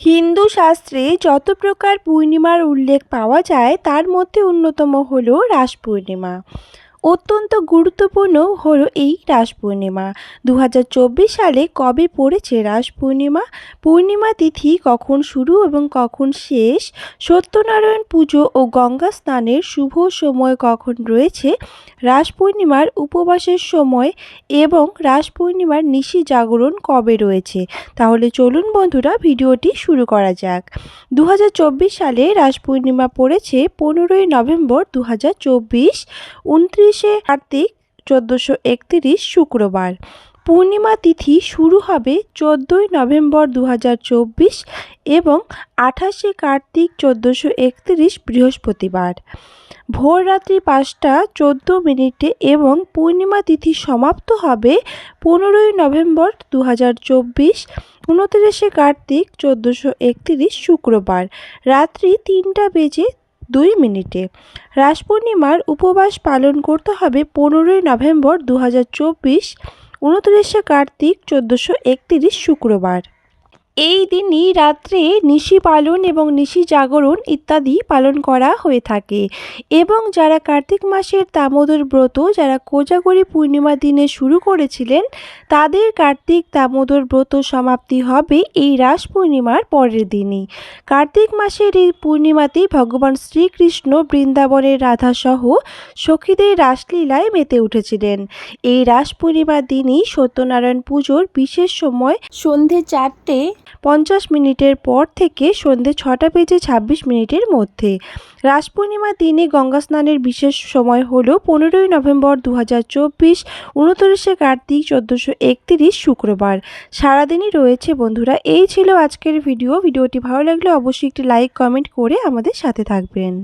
হিন্দু শাস্ত্রে যত প্রকার পূর্ণিমার উল্লেখ পাওয়া যায় তার মধ্যে অন্যতম হল রাস পূর্ণিমা। অত্যন্ত গুরুত্বপূর্ণ হলো এই রাস পূর্ণিমা। দু হাজার চব্বিশ সালে কবে পড়েছে রাস পূর্ণিমা? পূর্ণিমা তিথি কখন শুরু এবং কখন শেষ? সত্যনারায়ণ পুজো ও গঙ্গা স্নানের শুভ সময় কখন রয়েছে? রাস পূর্ণিমার উপবাসের সময় এবং রাস পূর্ণিমার নিশি জাগরণ কবে রয়েছে? তাহলে চলুন বন্ধুরা, ভিডিওটি শুরু করা যাক। দু হাজার চব্বিশ সালে রাস পূর্ণিমা পড়েছে পনেরোই নভেম্বর দু হাজার চব্বিশ, উনত্রিশে কার্তিক, চোদ্দোশো একতিরিশ শুক্রবার। পূর্ণিমা তিথি শুরু হবে চোদ্দোই নভেম্বর দু হাজার চব্বিশ এবং আঠাশে কার্তিক, চোদ্দোশো একতিরিশ বৃহস্পতিবার। ভোররাত্রি পাঁচটা চোদ্দ মিনিটে এবং পূর্ণিমা তিথি সমাপ্ত হবে পনেরোই নভেম্বর দু হাজার চব্বিশ, উনত্রিশে কার্তিক, চোদ্দোশো একতিরিশ শুক্রবার। রাত্রি তিনটা বেজে দুই মিনিটে। রাস পূর্ণিমার উপবাস পালন করতে হবে পনেরোই নভেম্বর দু হাজার চব্বিশ, উনত্রিশে কার্তিক চোদ্দোশো একতিরিশ শুক্রবার। এই দিনই রাত্রে নিশি পালন এবং নিশি জাগরণ ইত্যাদি পালন করা হয়ে থাকে। এবং যারা কার্তিক মাসের দামোদর ব্রত, যারা কোজাগরী পূর্ণিমা দিনে শুরু করেছিলেন, তাদের কার্তিক দামোদর ব্রত সমাপ্তি হবে এই রাস পূর্ণিমার পরের দিনই। কার্তিক মাসের এই পূর্ণিমাতেই ভগবান শ্রীকৃষ্ণ বৃন্দাবনের রাধাসহ সখীদের রাসলীলায় মেতে উঠেছিলেন। এই রাস পূর্ণিমার দিনই সত্যনারায়ণ পুজোর বিশেষ সময় সন্ধে চারটে পঞ্চাশ মিনিটের পর থেকে সন্ধে ছটা বেজে ছাব্বিশ মিনিটের মধ্যে। রাস পূর্ণিমার দিনে গঙ্গা স্নানের বিশেষ সময় হল পনেরোই নভেম্বর দু হাজার চব্বিশ, উনত্রিশে কার্তিক চোদ্দোশো একত্রিশ শুক্রবার। সারাদিনই রয়েছে বন্ধুরা, এই ছিল আজকের ভিডিও। ভিডিওটি ভালো লাগলে অবশ্যই একটি লাইক, কমেন্ট করে আমাদের সাথে থাকবেন।